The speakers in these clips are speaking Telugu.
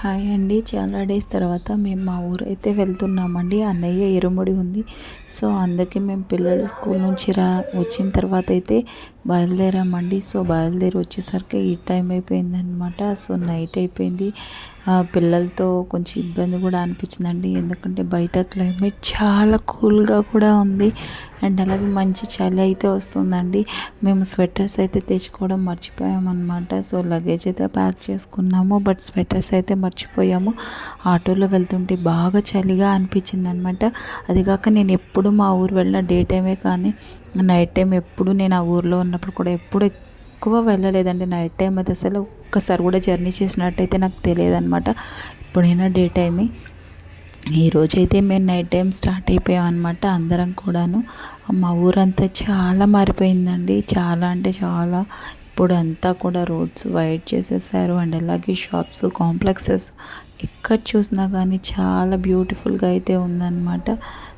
హాయ్ అండి. చాలా డేస్ తర్వాత మేము మా ఊరు అయితే వెళ్తున్నామండి. అన్నయ్య ఎరుముడి ఉంది. సో అందుకే మేము పిల్లలు స్కూల్ నుంచి రా వచ్చిన తర్వాత అయితే బయలుదేరామండి. సో బయలుదేరి వచ్చేసరికి ఈ టైం అయిపోయిందనమాట సో నైట్ అయిపోయింది. పిల్లలతో కొంచెం ఇబ్బంది కూడా అనిపించిందండి. ఎందుకంటే బయట క్లైమేట్ చాలా కూల్గా కూడా ఉంది. అండ్ అలాగే మంచి చలి అయితే వస్తుందండి. మేము స్వెటర్స్ అయితే తెచ్చుకోవడం మర్చిపోయామన్నమాట. సో లగేజ్ అయితే ప్యాక్ చేసుకున్నాము. బట్ స్వెటర్స్ అయితే మర్చిపోయాము. ఆటోలో వెళ్తుంటే బాగా చలిగా అనిపించింది అనమాట అది కాక నేను ఎప్పుడు మా ఊరు వెళ్ళిన డే టైమే కానీ నైట్ టైం ఎప్పుడు నేను ఆ ఊర్లో ఉన్నప్పుడు కూడా ఎప్పుడు ఎక్కువ వెళ్ళలేదండి. నైట్ టైం అయితే అసలు ఒక్కసారి కూడా జర్నీ చేసినట్టయితే నాకు తెలియదు అనమాట ఎప్పుడైనా డే టైమే ఈరోజైతే మేము నైట్ టైం స్టార్ట్ అయిపోయాం అనమాట అందరం కూడాను. మా ఊరంతా చాలా మారిపోయిందండి. చాలా అంటే చాలా. ఇప్పుడు అంతా కూడా రోడ్స్ వైడ్ చేసేసారు అండ్ అలాగే షాప్స్ కాంప్లెక్సెస్ ఎక్కడ చూసినా కానీ చాలా బ్యూటిఫుల్గా అయితే ఉందన్నమాట.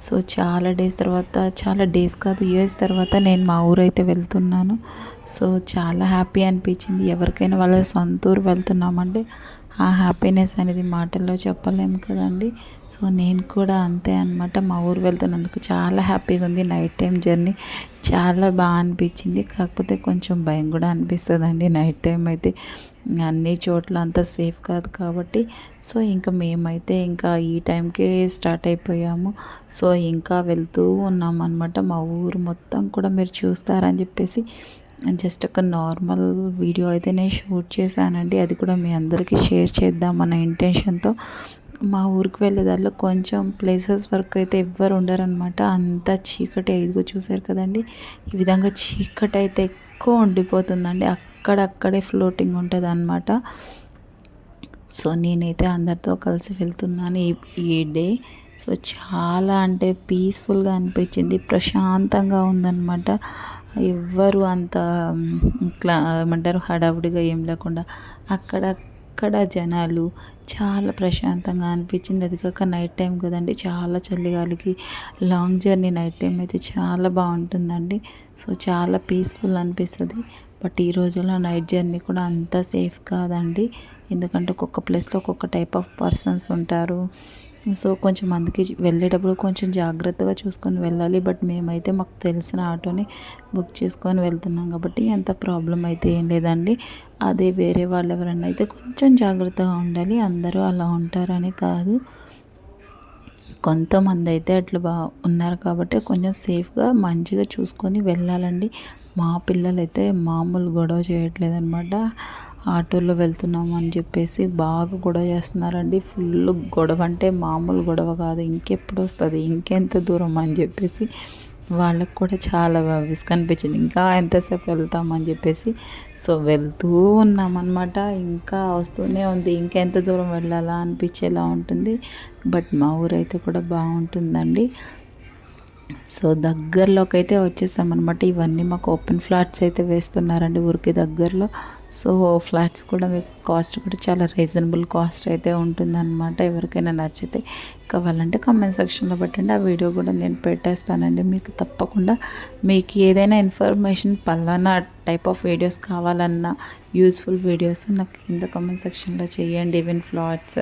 సో చాలా డేస్ తర్వాత చాలా డేస్ కాదు ఇయర్స్ తర్వాత నేను మా ఊరు అయితే వెళ్తున్నాను. సో చాలా హ్యాపీ అనిపించింది. ఎవరికైనా వాళ్ళ సొంత ఊరు వెళ్తున్నామంటే ఆ హ్యాపీనెస్ అనేది మాటల్లో చెప్పలేము కదండి. సో నేను కూడా అంతే అనమాట మా ఊరు వెళ్తున్నందుకు చాలా హ్యాపీగా ఉంది. నైట్ టైం జర్నీ చాలా బాగా అనిపించింది. కాకపోతే కొంచెం భయం కూడా అనిపిస్తుంది అండి నైట్ టైం అయితే. అన్ని చోట్ల అంత సేఫ్ కాదు కాబట్టి. సో ఇంకా మేమైతే ఇంకా ఈ టైంకే స్టార్ట్ అయిపోయాము. సో ఇంకా వెళ్తూ ఉన్నాం అనమాట మా ఊరు మొత్తం కూడా మీరు చూస్తారని చెప్పేసి జస్ట్ ఒక నార్మల్ వీడియో అయితే నేను షూట్ చేశానండి. అది కూడా మీ అందరికీ షేర్ చేద్దాం అన్న ఇంటెన్షన్తో మా ఊరికి వెళ్ళే దాంట్లో కొంచెం ప్లేసెస్ వరకు అయితే ఎవ్వరు ఉండరనమాట అంత చీకటి ఇదిగో చూసారు కదండి. ఈ విధంగా చీకటి అయితే ఎక్కువ ఉండిపోతుందండి. అక్కడక్కడే ఫ్లోటింగ్ ఉంటుంది అనమాట సో నేనైతే అందరితో కలిసి వెళ్తున్నాను ఈ ఈ డే. సో చాలా అంటే పీస్ఫుల్గా అనిపించింది. ప్రశాంతంగా ఉందన్నమాట. ఎవ్వరు అంత ఇట్లా ఏమంటారు హడావుడిగా ఏం లేకుండా అక్కడక్కడ జనాలు చాలా ప్రశాంతంగా అనిపించింది. అది కాక నైట్ టైం కదండి చాలా చలిగాలికి లాంగ్ జర్నీ నైట్ టైం అయితే చాలా బాగుంటుందండి. సో చాలా పీస్ఫుల్ అనిపిస్తుంది. బట్ ఈ రోజుల్లో నైట్ జర్నీ కూడా అంత సేఫ్ కాదండి. ఎందుకంటే ఒక్కొక్క ప్లేస్లో ఒక్కొక్క టైప్ ఆఫ్ పర్సన్స్ ఉంటారు. సో కొంచెం అందుకే వెళ్ళేటప్పుడు కొంచెం జాగ్రత్తగా చూసుకొని వెళ్ళాలి. బట్ మేమైతే మాకు తెలిసిన ఆటోని బుక్ చేసుకొని వెళ్తున్నాం కాబట్టి ఎంత ప్రాబ్లం అయితే ఏం లేదండి. అదే వేరే వాళ్ళు ఎవరన్నా అయితే కొంచెం జాగ్రత్తగా ఉండాలి. అందరూ అలా ఉంటారని కాదు. కొంతమంది అయితే అట్లా బా ఉన్నారు కాబట్టి కొంచెం సేఫ్గా మంచిగా చూసుకొని వెళ్ళాలండి. మా పిల్లలైతే మామూలు గొడవ చేయట్లేదు అనమాట ఆటోలో వెళ్తున్నాము అని చెప్పేసి బాగా గొడవ చేస్తున్నారండి. ఫుల్ గొడవ అంటే మామూలు గొడవ కాదు. ఇంకెప్పుడు వస్తుంది? ఇంకెంత దూరం అని చెప్పేసి వాళ్ళకు కూడా చాలా విసుగు అనిపించింది ఇంకా ఎంతసేపు వెళ్తామని చెప్పేసి సో వెళ్తూ ఉన్నామన్నమాట. ఇంకా వస్తూనే ఉంది. ఇంకెంత దూరం వెళ్ళాలా అనిపించేలా ఉంటుంది. బట్ మా ఊరైతే కూడా బాగుంటుందండి. సో దగ్గరలోకి అయితే వచ్చేసామన్నమాట. ఇవన్నీ మాకు ఓపెన్ ఫ్లాట్స్ అయితే వేస్తున్నారండి ఊరికి దగ్గరలో. సో ఫ్లాట్స్ కూడా మీకు కాస్ట్ కూడా చాలా రీజనబుల్ కాస్ట్ అయితే ఉంటుందన్నమాట. ఎవరికైనా నచ్చితే కావాలంటే కామెంట్ సెక్షన్లో పెట్టండి. ఆ వీడియో కూడా నేను పెట్టేస్తానండి. మీకు తప్పకుండా మీకు ఏదైనా ఇన్ఫర్మేషన్ పలానా టైప్ ఆఫ్ వీడియోస్ కావాలన్నా యూస్ఫుల్ వీడియోస్ నాకు కింద కామెంట్ సెక్షన్లో చేయండి. Even flats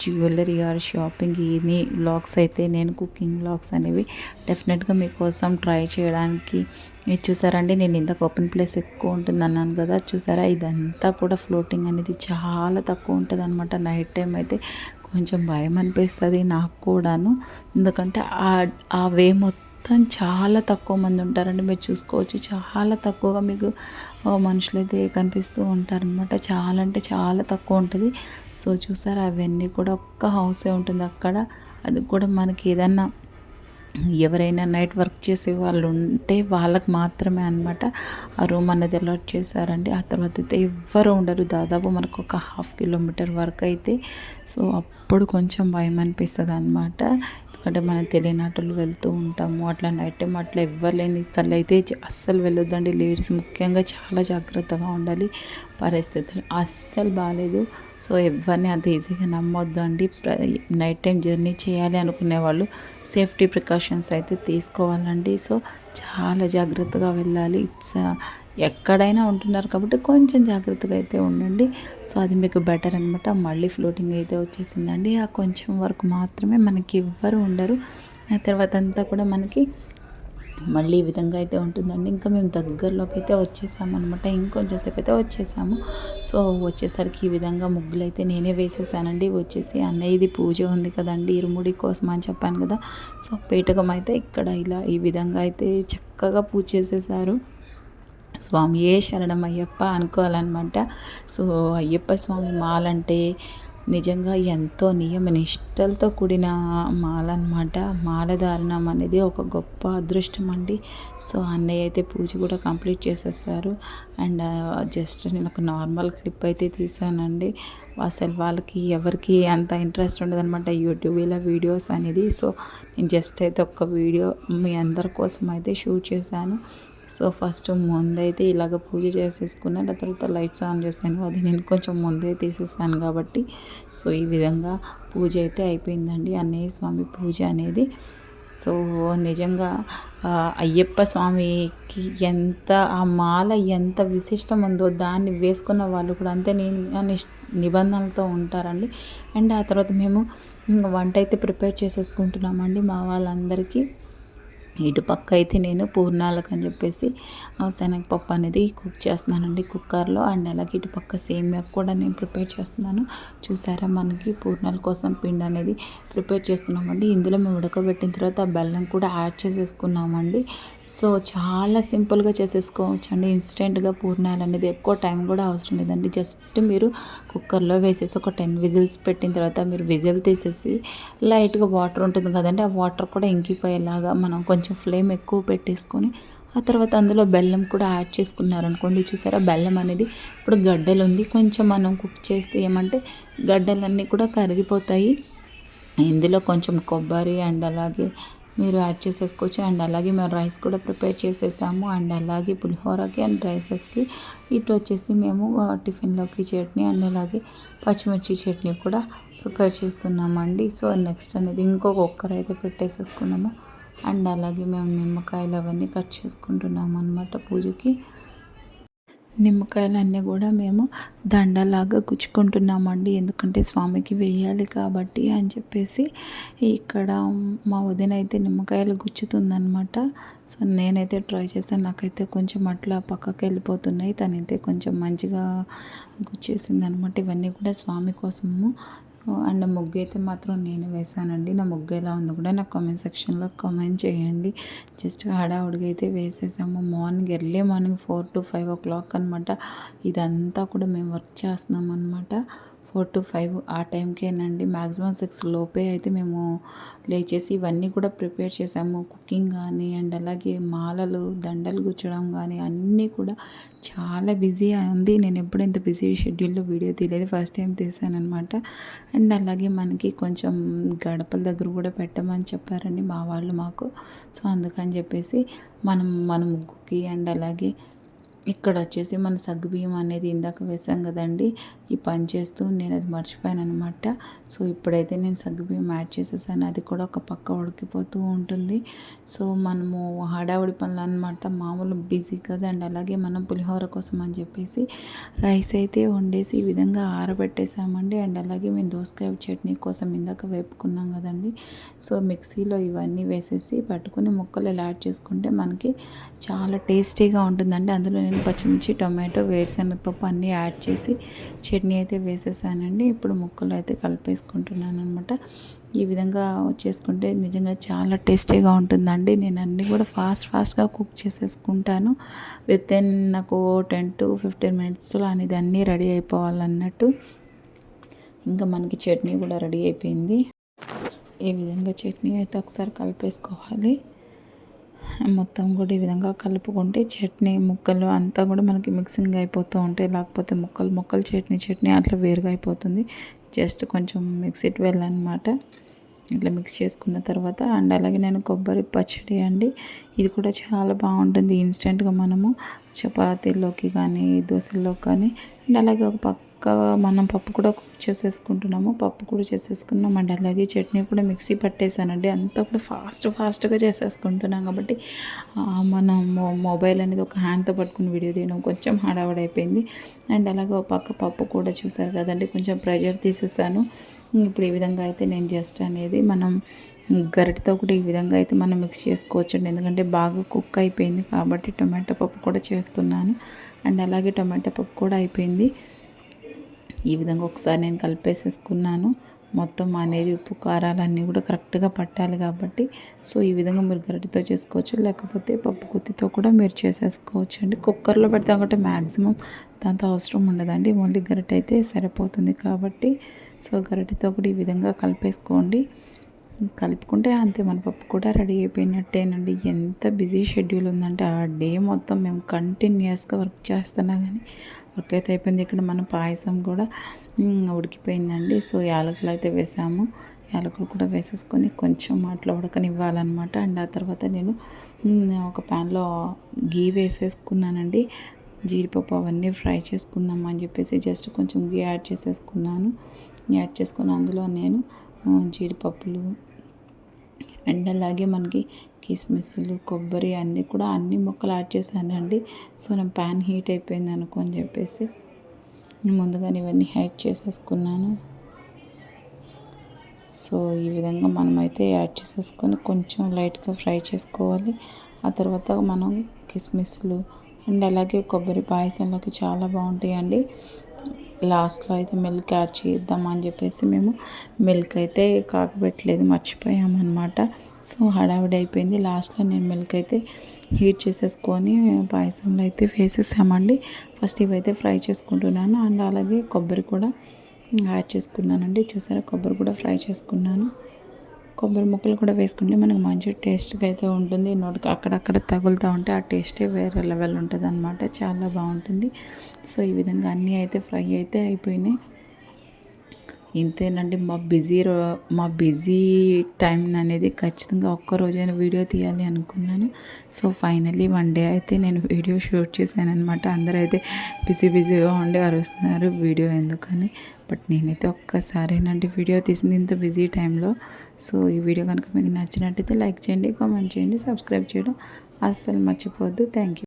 jewellery or shopping ఇన్ని బ్లాగ్స్ అయితే నేను కుకింగ్ బ్లాగ్స్ అనేవి డెఫినెట్గా మీకోసం ట్రై చేయడానికి. ఇది చూసారండి? నేను ఇంతకు ఓపెన్ ప్లేస్ ఎక్కువ ఉంటుంది అన్నాను కదా. చూసారా? ఇదంతా కూడా ఫ్లోటింగ్ అనేది చాలా తక్కువ ఉంటుంది అనమాట నైట్ టైం అయితే కొంచెం భయం అనిపిస్తుంది నాకు కూడాను. ఎందుకంటే ఆ వే మొత్తం మొత్తం చాలా తక్కువ మంది ఉంటారండి. మీరు చూసుకోవచ్చు చాలా తక్కువగా మీకు మనుషులు అయితే కనిపిస్తూ ఉంటారనమాట చాలా అంటే చాలా తక్కువ ఉంటుంది. సో చూసారా అవన్నీ కూడా ఒక్క హౌసే ఉంటుంది అక్కడ. అది కూడా మనకి ఏదన్నా ఎవరైనా నైట్ వర్క్ చేసే వాళ్ళు ఉంటే వాళ్ళకి మాత్రమే అనమాట ఆ రూమ్ అనేది అలాట్ చేశారండి. ఆ తర్వాత అయితే ఎవ్వరు ఉండరు. దాదాపు మనకు ఒక హాఫ్ కిలోమీటర్ వరకు అయితే. సో అప్పుడు కొంచెం భయం అనిపిస్తుంది అనమాట ఎందుకంటే మనం తెలియనట్లు వెళ్తూ ఉంటాము. అట్లా నైట్ టైం అట్లా ఎవ్వరు కళ్ళు అయితే అస్సలు వెళ్ళొద్దండి. లేడీస్ ముఖ్యంగా చాలా జాగ్రత్తగా ఉండాలి. పరిస్థితులు అస్సలు బాగాలేదు సో ఎవరిని అంత ఈజీగా నమ్మొద్దు అండి. నైట్ టైం జర్నీ చేయాలి అనుకునే వాళ్ళు సేఫ్టీ ప్రికాషన్స్ అయితే తీసుకోవాలండి. సో చాలా జాగ్రత్తగా వెళ్ళాలి. ఇట్స్ ఎక్కడైనా ఉంటున్నారు కాబట్టి కొంచెం జాగ్రత్తగా అయితే ఉండండి. సో అది మీకు బెటర్ అనమాట మళ్ళీ ఫ్లోటింగ్ అయితే వచ్చేసిందండి. ఆ కొంచెం వరకు మాత్రమే మనకి ఎవ్వరు ఉండరు. ఆ తర్వాత అంతా కూడా మనకి మళ్ళీ ఈ విధంగా అయితే ఉంటుందండి. ఇంకా మేము దగ్గరలోకి అయితే వచ్చేసాము అనమాట ఇంకొంచెం సేపు అయితే వచ్చేసాము. సో వచ్చేసరికి ఈ విధంగా ముగ్గులు అయితే నేనే వేసేసానండి. వచ్చేసి అన్నయ్యది పూజ ఉంది కదండి ఇరుముడి కోసం అని చెప్పాను కదా. సో పేటకం అయితే ఇక్కడ ఇలా ఈ విధంగా అయితే చక్కగా పూజ చేసేసారు. స్వామి ఏ శరణం అయ్యప్ప అనుకోవాలన్నమాట. సో అయ్యప్ప స్వామి మాలంటే నిజంగా ఎంతో నియమ నిష్టలతో కూడిన మాల అనమాట మాల ధారణం అనేది ఒక గొప్ప అదృష్టం అండి సో అన్నయ్య అయితే పూజ కూడా కంప్లీట్ చేసేసారు. అండ్ జస్ట్ నేను ఒక నార్మల్ క్లిప్ అయితే తీసానండి. అసలు వాళ్ళకి ఎవరికి అంత ఇంట్రెస్ట్ ఉండదనమాట యూట్యూబ్ ఇలా వీడియోస్ అనేది. సో నేను జస్ట్ అయితే ఒక వీడియో మీ అందరి కోసం అయితే షూట్ చేశాను. సో ఫస్ట్ ముందైతే ఇలాగ పూజ చేసేసుకున్నాను తర్వాత లైట్స్ ఆన్ చేశాను. అది నేను కొంచెం ముందే తీసేసాను కాబట్టి. సో ఈ విధంగా పూజ అయితే అయిపోయిందండి. అన్నయ్య స్వామి పూజ అనేది. సో నిజంగా అయ్యప్ప స్వామికి ఎంత ఆ మాల ఎంత విశిష్టం ఉందో దాన్ని వేసుకున్న వాళ్ళు కూడా అంతే నేను నిబంధనలతో ఉంటారండి. అండ్ ఆ తర్వాత మేము వంట అయితే ప్రిపేర్ చేసేసుకుంటున్నామండి మా వాళ్ళందరికీ. ఇటు పక్క అయితే నేను పూర్ణాలకు అని చెప్పేసి శనగపప్పు అనేది కుక్ చేస్తున్నానండి కుక్కర్లో అండ్ అలాగే ఇటు పక్క సేమియా కూడా నేను ప్రిపేర్ చేస్తున్నాను. చూసారా మనకి పూర్ణాల కోసం పిండి అనేది ప్రిపేర్ చేస్తున్నామండి. ఇందులో మేము ఉడకబెట్టిన తర్వాత బెల్లం కూడా యాడ్ చేసేసుకున్నామండి. సో చాలా సింపుల్గా చేసేసుకోవచ్చు అండి ఇన్స్టెంట్గా పూర్ణాలు అనేది ఎక్కువ టైం కూడా అవసరం లేదండి. జస్ట్ మీరు కుక్కర్లో వేసేసి ఒక టెన్ విజిల్స్ పెట్టిన తర్వాత మీరు విజిల్ తీసేసి లైట్గా వాటర్ ఉంటుంది కదండి ఆ వాటర్ కూడా ఇంకిపోయేలాగా మనం కొంచెం ఫ్లేమ్ ఎక్కువ పెట్టేసుకొని ఆ తర్వాత అందులో బెల్లం కూడా యాడ్ చేసుకున్నారనుకోండి. చూసారా? బెల్లం అనేది ఇప్పుడు గడ్డలు ఉంది. కొంచెం మనం కుక్ చేస్తే ఏమంటే గడ్డలన్నీ కూడా కరిగిపోతాయి. ఇందులో కొంచెం కొబ్బరి అండ్ అలాగే మీరు యాడ్ చేసేసుకోవచ్చు. అండ్ అలాగే మేము రైస్ కూడా ప్రిపేర్ చేసేసాము. అండ్ అలాగే పులిహోరకి అండ్ రైసెస్కి. ఇటు వచ్చేసి మేము టిఫిన్లోకి చట్నీ అండ్ అలాగే పచ్చిమిర్చి చట్నీ కూడా ప్రిపేర్ చేస్తున్నామండి. సో నెక్స్ట్ అనేది ఇంకొక ఒక్కరు అయితే పెట్టేసేసుకున్నాము. అండ్ అలాగే మేము నిమ్మకాయలు అవన్నీ కట్ చేసుకుంటున్నాము అనమాట పూజకి. నిమ్మకాయలన్నీ కూడా మేము దండలాగా గుచ్చుకుంటున్నామండి. ఎందుకంటే స్వామికి వేయాలి కాబట్టి అని చెప్పేసి ఇక్కడ మా వదిన అయితే నిమ్మకాయలు గుచ్చుతుందనమాట సో నేనైతే ట్రై చేశాను. నాకైతే కొంచెం అట్లా పక్కకి వెళ్ళిపోతున్నాయి. తనైతే కొంచెం మంచిగా గుచ్చేసింది అనమాట ఇవన్నీ కూడా స్వామి కోసము అండ్ ముగ్గు అయితే మాత్రం నేను వేసానండి నా ముగ్గు ఎలా ఉందో కూడా నాకు కామెంట్ సెక్షన్లో కామెంట్ చేయండి. జస్ట్ హడావుడిగా అయితే వేసేసాము. Morning early morning four to five o'clock అనమాట ఇదంతా కూడా మేము వర్క్ చేస్తున్నాం అనమాట ఫోర్ టు ఫైవ్ ఆ టైంకేనండి. మ్యాక్సిమం సిక్స్ లోపే అయితే మేము లేచేసి ఇవన్నీ కూడా ప్రిపేర్ చేసాము. కుకింగ్ కానీ అండ్ అలాగే మాలలు దండలు గుచ్చడం కానీ అన్నీ కూడా చాలా బిజీ ఉంది. నేను ఎప్పుడు ఇంత బిజీ షెడ్యూల్లో వీడియో తీయలేదు. ఫస్ట్ టైం తీసాను అనమాట అండ్ అలాగే మనకి కొంచెం గడపల దగ్గర కూడా పెట్టమని చెప్పారండి మా వాళ్ళు మాకు. సో అందుకని చెప్పేసి మనం మన ముగ్గుకి అండ్ అలాగే ఇక్కడ వచ్చేసి మన సగ్గుబియ్యం అనేది ఇందాక వేసాం కదండి. ఈ పని చేస్తూ నేను అది మర్చిపోయాను అనమాట సో ఇప్పుడైతే నేను సగ్గుబియ్యం యాడ్ చేసేసాను. అది కూడా ఒక పక్క ఉడికిపోతూ ఉంటుంది. సో మనము హడావుడి పనులు అనమాట మామూలు బిజీ కదా అండ్ అలాగే మనం పులిహోర కోసం అని చెప్పేసి రైస్ అయితే వండేసి ఈ విధంగా ఆరబెట్టేసామండి. అండ్ అలాగే మేము దోసకాయ చట్నీ కోసం ఇందాక వేపుకున్నాం కదండి. సో మిక్సీలో ఇవన్నీ వేసేసి పట్టుకుని ముక్కలు ఇలా యాడ్ చేసుకుంటే మనకి చాలా టేస్టీగా ఉంటుందండి. అందులో నేను పచ్చిమిర్చి టొమాటో వేరుశనగపప్పు అన్నీ యాడ్ చేసి చట్నీ అయితే వేసేసానండి. ఇప్పుడు ముక్కలు అయితే కలిపేసుకుంటున్నాను అనమాట ఈ విధంగా చేసుకుంటే నిజంగా చాలా టేస్టీగా ఉంటుందండి. నేను అన్నీ కూడా ఫాస్ట్ ఫాస్ట్గా కుక్ చేసేసుకుంటాను. విత్ ఇన్ నాకు టెన్ టు ఫిఫ్టీన్ మినిట్స్లో అనేది అన్నీ రెడీ అయిపోవాలన్నట్టు. ఇంకా మనకి చట్నీ కూడా రెడీ అయిపోయింది. ఈ విధంగా చట్నీ అయితే ఒకసారి కలిపేసుకోవాలి. మొత్తం కూడా ఈ విధంగా కలుపుకుంటే చట్నీ ముక్కలు అంతా కూడా మనకి మిక్సింగ్ అయిపోతూ ఉంటాయి. లేకపోతే ముక్కలు ముక్కలు చట్నీ చట్నీ అట్లా వేరుగా అయిపోతుంది. జస్ట్ కొంచెం మిక్సీ వెళ్ళనమాట ఇట్లా మిక్స్ చేసుకున్న తర్వాత అండ్ అలాగే నేను కొబ్బరి పచ్చడి అండి. ఇది కూడా చాలా బాగుంటుంది. ఇన్స్టెంట్గా మనము చపాతీలోకి కానీ దోశల్లోకి కానీ అండ్ అలాగే ఒక పక్క పక్క మనం పప్పు కూడా కుక్ చేసేసుకుంటున్నాము. పప్పు కూడా చేసేసుకున్నామండి అలాగే చట్నీ కూడా మిక్సీ పట్టేసానండి. అంతా కూడా ఫాస్ట్ ఫాస్ట్గా చేసేసుకుంటున్నాం కాబట్టి మనం మొబైల్ అనేది ఒక హ్యాండ్తో పట్టుకుని వీడియో తీయడం కొంచెం హడావడి అయిపోయింది. అండ్ అలాగే ఒక పక్క పప్పు కూడా చూసారు కదండి కొంచెం ప్రెషర్ తీసేసాను. ఇప్పుడు ఈ విధంగా అయితే నేను జస్ట్ అనేది మనం గరిటతో కూడా ఈ విధంగా అయితే మనం మిక్స్ చేసుకోవచ్చండి. ఎందుకంటే బాగా కుక్ అయిపోయింది కాబట్టి టొమాటో పప్పు కూడా చేస్తున్నాను. అండ్ అలాగే టొమాటో పప్పు కూడా అయిపోయింది. ఈ విధంగా ఒకసారి నేను కలిపేసేసుకున్నాను. మొత్తం అనేది ఉప్పు కారాలు అన్నీ కూడా కరెక్ట్గా పట్టాలి కాబట్టి. సో ఈ విధంగా మీరు గరిటితో చేసుకోవచ్చు. లేకపోతే పప్పు గుత్తితో కూడా మీరు చేసేసుకోవచ్చు అండి. కుక్కర్లో పెడతాం కాబట్టి మ్యాక్సిమం దాంతో అవసరం ఉండదండి. ఓన్లీ గరిట అయితే సరిపోతుంది కాబట్టి. సో గరిటతో కూడా ఈ విధంగా కలిపేసుకోండి. కలుపుకుంటే అంతే మన పప్పు కూడా రెడీ అయిపోయినట్టేనండి. ఎంత బిజీ షెడ్యూల్ ఉందంటే ఆ డే మొత్తం మేము కంటిన్యూస్గా వర్క్ చేస్తున్నా కానీ వర్క్ అయితే అయిపోయింది. ఇక్కడ మన పాయసం కూడా ఉడికిపోయిందండి. సో యాలకులు అయితే వేసాము. యాలకులు కూడా వేసేసుకొని కొంచెం అట్లా ఉడకనివ్వాలన్నమాట. అండ్ ఆ తర్వాత నేను ఒక ప్యాన్లో గీ వేసేసుకున్నానండి. జీడిపప్పు అవన్నీ ఫ్రై చేసుకుందాం అని చెప్పేసి జస్ట్ కొంచెం గీ యాడ్ చేసేసుకున్నాను. యాడ్ చేసుకుని అందులో నేను జీడిపప్పులు అండ్ అలాగే మనకి కిస్మిస్లు కొబ్బరి అన్నీ కూడా అన్ని మొక్కలు యాడ్ చేశానండి. సో నా ప్యాన్ హీట్ అయిపోయింది అనుకో అని చెప్పేసి ముందుగానే ఇవన్నీ హైట్ చేసేసుకున్నాను. సో ఈ విధంగా మనమైతే యాడ్ చేసేసుకొని కొంచెం లైట్గా ఫ్రై చేసుకోవాలి. ఆ తర్వాత మనం కిస్మిస్లు అండ్ అలాగే కొబ్బరి పాయసంలోకి చాలా బాగుంటాయండి. లాస్ట్లో అయితే మిల్క్ యాడ్ చేద్దాం అని చెప్పేసి మేము మిల్క్ అయితే కాకబెట్టలేదు మర్చిపోయామన్నమాట సో హడావిడి అయిపోయింది. లాస్ట్లో నేను మిల్క్ అయితే హీట్ చేసేసుకొని పాయసంలో అయితే వేసేసామండి. ఫస్ట్ ఇవైతే ఫ్రై చేసుకుంటున్నాను అండ్ అలాగే కొబ్బరి కూడా యాడ్ చేసుకున్నానండి. చూసారా? కొబ్బరి కూడా ఫ్రై చేసుకున్నాను. కొబ్బరి ముక్కలు కూడా వేసుకుంటే మనకు మంచి టేస్ట్గా అయితే ఉంటుంది. నోటికి అక్కడక్కడ తగులుతూ ఉంటే ఆ టేస్టే వేరే లెవెల్ ఉంటుంది అనమాట చాలా బాగుంటుంది. సో ఈ విధంగా అన్నీ అయితే ఫ్రై అయితే అయిపోయినాయి. ఇంతేనండి మా బిజీ రో మా బిజీ టైం అనేది ఖచ్చితంగా ఒక్కరోజైనా వీడియో తీయాలి అనుకున్నాను. సో ఫైనలీ వన్ డే అయితే నేను వీడియో షూట్ చేశాను అనమాట అందరూ అయితే బిజీ బిజీగా ఉండి అరుస్తున్నారు వీడియో ఎందుకని. బట్ నేనైతే ఒక్కసారేనండి వీడియో తీసింది ఇంత బిజీ టైంలో. సో ఈ వీడియో కనుక మీకు నచ్చినట్టయితే లైక్ చేయండి కామెంట్ చేయండి సబ్స్క్రైబ్ చేయడం అస్సలు మర్చిపోవద్దు. Thank you.